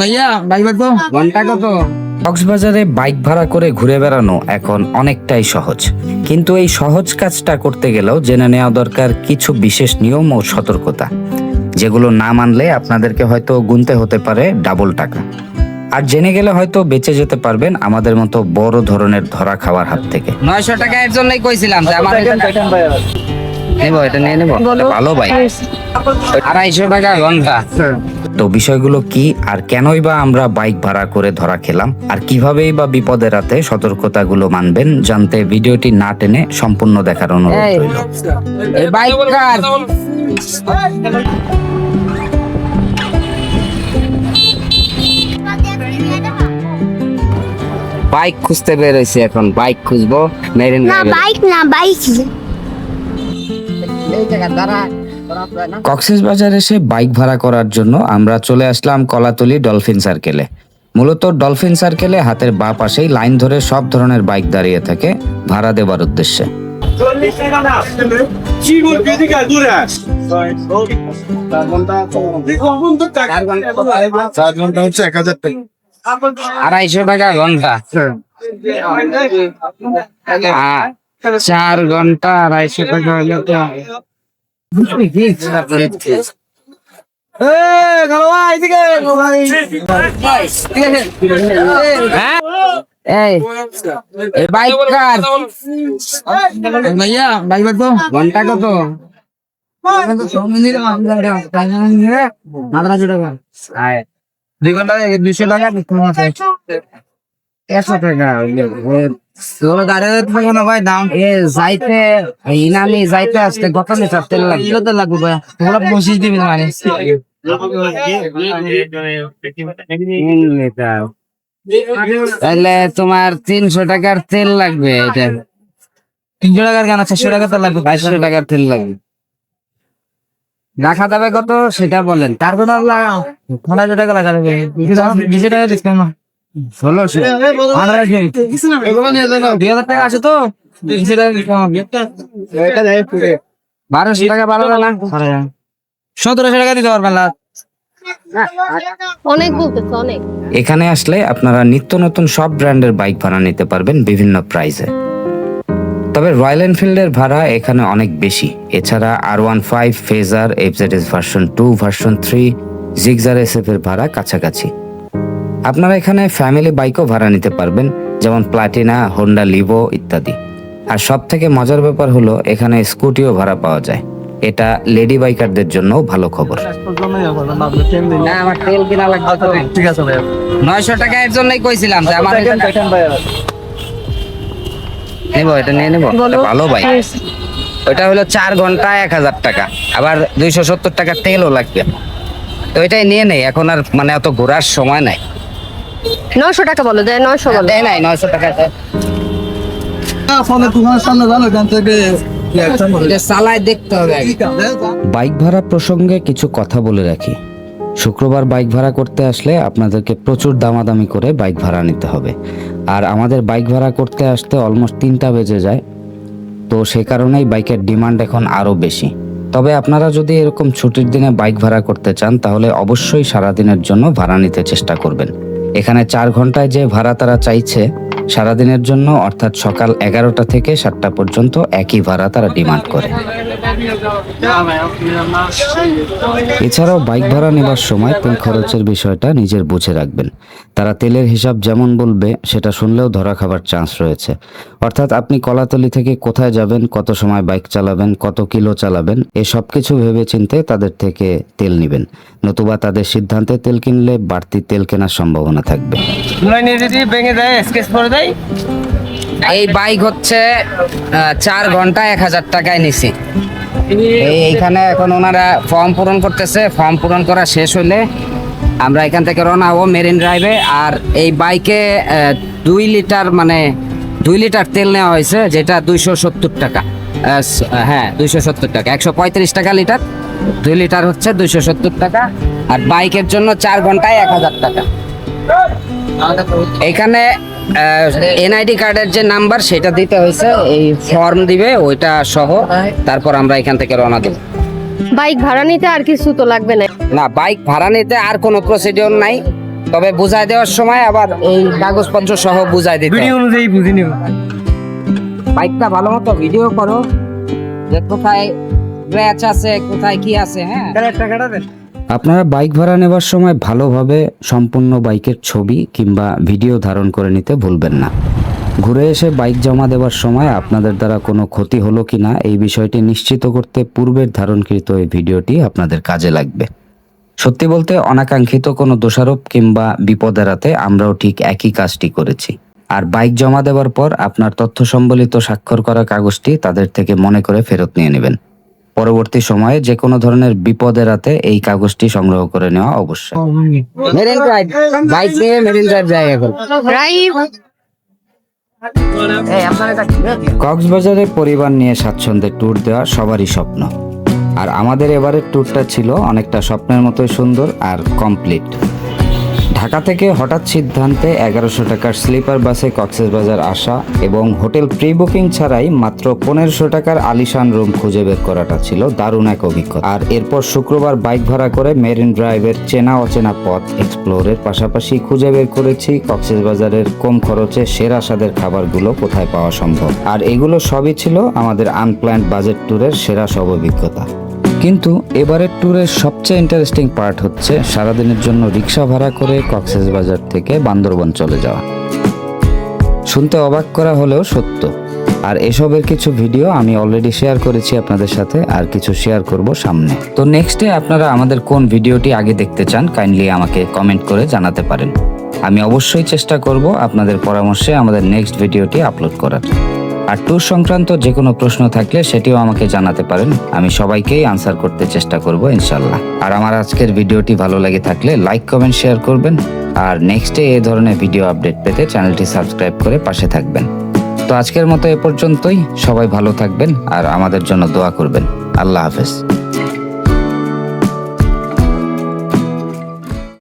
ভাইয়া ভাই তো ঘণ্টা কত? কক্সবাজারে বাইক ভাড়া করে ঘুরে বেড়ানো এখন অনেকটাই সহজ। কিন্তু এই সহজ কাজটা করতে গেলেও জেনে নেওয়া দরকার কিছু বিশেষ নিয়ম ও সতর্কতা যেগুলো না মানলে আপনাদেরকে হয়তো গুনতে হতে পারে ডাবল টাকা। আর জেনে গেলে হয়তো বেঁচে যেতে পারবেন আমাদের মতো বড় ধরনের ধরা খাওয়ার হাত থেকে। নয়শো টাকা এর জন্যই কইছিলাম যে আমার নেব এটা নিয়ে নেব? ভালো বাইক আড়াইশো টাকা ঘণ্টা তো বিষয়গুলো কি আর কেনই বা আমরা বাইক ভাড়া করে ধরা খেলাম? আর কিভাবেই বা বিপদের রাতে সতর্কতাগুলো মানবেন? জানতে ভিডিওটি না টেনে সম্পূর্ণ দেখার অনুরোধ রইল। বাইক কার? বাইক খুঁজতে বেরোইছি এখন। বাইক খুঁজবো মেরিন না বাইক না বাইক। কক্সবাজার এসে বাইক ভাড়া করার জন্য আমরা চলে আসলাম কলাতলি ডলফিন সার্কেলে। মূলত ডলফিন সার্কেলে হাতের বা পাশেই লাইন ধরে সব ধরনের বাইক দাঁড়িয়ে থাকে ভাড়া দেবার উদ্দেশ্যে। আড়াইশো টাকা ঘণ্টা। চার ঘণ্টা আড়াইশো টাকা হ্যাঁ? এই বাইক কার ভাইয়া ভাই তো ঘণ্টা কত দুই ঘণ্টা দুইশো টাকা লাগবে লাগবে তাহলে তোমার তিনশো টাকার তেল লাগবে। এটা তিনশো টাকার কেন চারশো টাকা তেল লাগবে বাইশশো টাকার তেল লাগবে রাখা যাবে কত সেটা বলেন তার কথা লাগাও পনেরো টাকা লাগা যাবে টাকা ডিসকাউন্ট ষোলোশো দুই হাজার টাকা আছে তো? তিনশো টাকা বারোশো টাকা বারো না? সতেরোশো টাকা দিতে পারবেন না অনেক অনেক। এখানে আসলে আপনারা নিত্য নতুন সব ব্র্যান্ডের বাইক ভাড়া নিতে পারবেন বিভিন্ন প্রাইসে। তবে রয়্যাল এনফিল্ডের ভাড়া এখানে অনেক বেশি। এছাড়া আর one five Fazer FZS version two version three Gixxer SF এর ভাড়া কাছাকাছি। আপনারা এখানে ফ্যামিলি বাইকও ভাড়া নিতে পারবেন যেমন প্লাটিনা হোন্ডা লিভো ইত্যাদি। আর সব থেকে মজার ব্যাপার হলো এখানে স্কুটিও ভাড়া পাওয়া যায়। এটা লেডি বাইকারদের জন্য ভালো খবর। না আমার তেল কিনা লাগবে তো। ঠিক আছে ভাইয়া। নয়শো টাকা এর জন্যই কইছিলাম যে আমার নেব এটা নিয়ে নেব। ভালো বাইক ওইটা হলো চার ঘণ্টা এক হাজার টাকা। আবার দুইশো সত্তর টাকা তেলও লাগবে। তো ওইটাই নিয়ে নেই এখন আর মানে অত ঘোরার সময় নাই। নয়শো টাকা বলো যায় নয়শো বলো। দেয় নাই নয়শো টাকা দেয়। আগে। বাইক ভাড়া প্রসঙ্গে কিছু কথা বলে রাখি। শুক্রবার বাইক ভাড়া করতে আসলে আপনাদেরকে প্রচুর দামাদামি করে বাইক ভাড়া নিতে হবে। আর আমাদের বাইক ভাড়া করতে আসতে অলমোস্ট তিনটা বেজে যায়। তো সে কারণেই বাইকের ডিমান্ড এখন আরও বেশি। তবে আপনারা যদি এরকম ছুটির দিনে বাইক ভাড়া করতে চান তাহলে অবশ্যই সারাদিনের জন্য ভাড়া নিতে চেষ্টা করবেন। এখানে চার ঘন্টায় যে ভাড়া তারা চাইছে, সারাদিনের জন্য, অর্থাৎ সকাল এগারোটা থেকে সাতটা পর্যন্ত একই ভাড়া তারা ডিমান্ড করে। এছাড়াও বাইক ভাড়া নেবার সময় তেল খরচের বিষয়টা নিজের বুঝে রাখবেন। তারা তেলের হিসাব যেমন বলবে, সেটা শুনলেও ধরা খাবার চান্স রয়েছে। অর্থাৎ আপনি কলাতলি থেকে কোথায় যাবেন, কত সময় বাইক চালাবেন, কত কিলো চালাবেন এই সব কিছু ভেবে চিনতে তাদের থেকে তেল নেবেন। নতুবা তাদের সিদ্ধান্তে তেল কিনলে বাড়তি তেল কেনার সম্ভাবনা থাকবে। এই বাইক হচ্ছে চার ঘণ্টা এক হাজার টাকায় নিছি। এই এইখানে এখন ওনারা ফর্ম পূরণ করতেছে। ফর্ম পূরণ করা শেষ হলে আমরা এখান থেকে রওনা হব মেরিন ড্রাইভে আর এই বাইকে দুই লিটার মানে দুই লিটার তেল নেওয়া হয়েছে যেটা দুইশো সত্তর টাকা। হ্যাঁ দুইশো সত্তর টাকা। একশো পঁয়ত্রিশ টাকা লিটার। দুই লিটার হচ্ছে দুইশো সত্তর টাকা। আর বাইকের জন্য চার ঘন্টায় এক হাজার টাকা। এখানে এনআইডি কার্ডের যে নাম্বার সেটা দিতে হয়েছে। এই ফর্ম দিবে ওইটা সহ। তারপর আমরা এখান থেকে রওনা দেব। বাইক ভাড়া নিতে আর কিছু তো লাগবে না। না বাইক ভাড়া নিতে আর কোনো প্রসিডিওর নাই। তবে বুঝাই দেওয়ার সময় আবার এই কাগজপত্র সহ বুঝাই দিতে ভিডিও অনুযায়ী বুঝে নিব। বাইকটা ভালো মতো ভিডিও করো। যে কোথায় স্ক্র্যাচ আছে কোথায় কি আছে হ্যাঁ? আপনারা বাইক ভাড়া নেবার সময় ভালোভাবে সম্পূর্ণ বাইকের ছবি কিংবা ভিডিও ধারণ করে নিতে ভুলবেন না। ঘুরে এসে বাইক জমা দেওয়ার সময় আপনাদের দ্বারা কোনো ক্ষতি হলো কিনা এই বিষয়টি নিশ্চিত করতে পূর্বের ধারণকৃত এই ভিডিওটি আপনাদের কাজে লাগবে। সত্যি বলতে অনাকাঙ্ক্ষিত কোনো দোষারোপ কিংবা বিপদ এড়াতে আমরাও ঠিক একই কাজটি করেছি। আর বাইক জমা দেওয়ার পর আপনার তথ্য সম্বলিত স্বাক্ষর করা কাগজটি তাদের থেকে মনে করে ফেরত নিয়ে নেবেন। পরবর্তী সময়ে যে কোনো ধরনের বিপদের এড়াতে এই কাগজটি সংগ্রহ করে নেওয়া অবশ্যই মেরিন ড্রাইভ বাইক নিয়ে মেরিন ড্রাইভ যাই এখন। ড্রাইভ। কক্সবাজারে পরিবার নিয়ে স্বাচ্ছন্দ্যে ট্যুর দেওয়া সবারই স্বপ্ন। আর আমাদের এবারের ট্যুরটা ছিল অনেকটা স্বপ্নের মতোই সুন্দর আর কমপ্লিট। ঢাকা থেকে হঠাৎ সিদ্ধান্তে এগারোশো টাকার স্লিপার বাসে কক্সবাজার আসা এবং হোটেল প্রি বুকিং ছাড়াই মাত্র পনেরোশো টাকার আলিশান রুম খুঁজে বের করাটা ছিল দারুণ এক অভিজ্ঞতা। আর এরপর শুক্রবার বাইক ভাড়া করে মেরিন ড্রাইভের চেনা অচেনা পথ এক্সপ্লোরের পাশাপাশি খুঁজে বের করেছি কক্সবাজারের কম খরচে সেরা স্বাদের খাবারগুলো কোথায় পাওয়া সম্ভব। আর এগুলো সবই ছিল আমাদের আনপ্ল্যান্ড বাজেট ট্যুরের সেরা সব অভিজ্ঞতা। কিন্তু এবারের ট্যুরের সবচেয়ে ইন্টারেস্টিং পার্ট হচ্ছে সারাদিনের জন্য রিক্সা ভাড়া করে কক্সেস বাজার থেকে বান্দরবন চলে যাওয়া। শুনতে অবাক করা হলেও সত্য। আর এসবের কিছু ভিডিও আমি অলরেডি শেয়ার করেছি আপনাদের সাথে, আর কিছু শেয়ার করব সামনে। তো নেক্সটে আপনারা আমাদের কোন ভিডিওটি আগে দেখতে চান কাইন্ডলি আমাকে কমেন্ট করে জানাতে পারেন। আমি অবশ্যই চেষ্টা করব আপনাদের পরামর্শে আমাদের নেক্সট ভিডিওটি আপলোড করার। আর ট্যুর সংক্রান্ত যে কোনো প্রশ্ন থাকলে সেটিও আমাকে জানাতে পারেন। আমি সবাইকেই আনসার করতে চেষ্টা করব, ইনশাল্লাহ। আর আমার আজকের ভিডিওটি ভালো লাগে থাকলে লাইক কমেন্ট শেয়ার করবেন। আর নেক্সটে এ ধরনের ভিডিও আপডেট পেতে চ্যানেলটি সাবস্ক্রাইব করে পাশে থাকবেন। তো আজকের মতো এ পর্যন্তই। সবাই ভালো থাকবেন আর আমাদের জন্য দোয়া করবেন। আল্লাহ হাফেজ।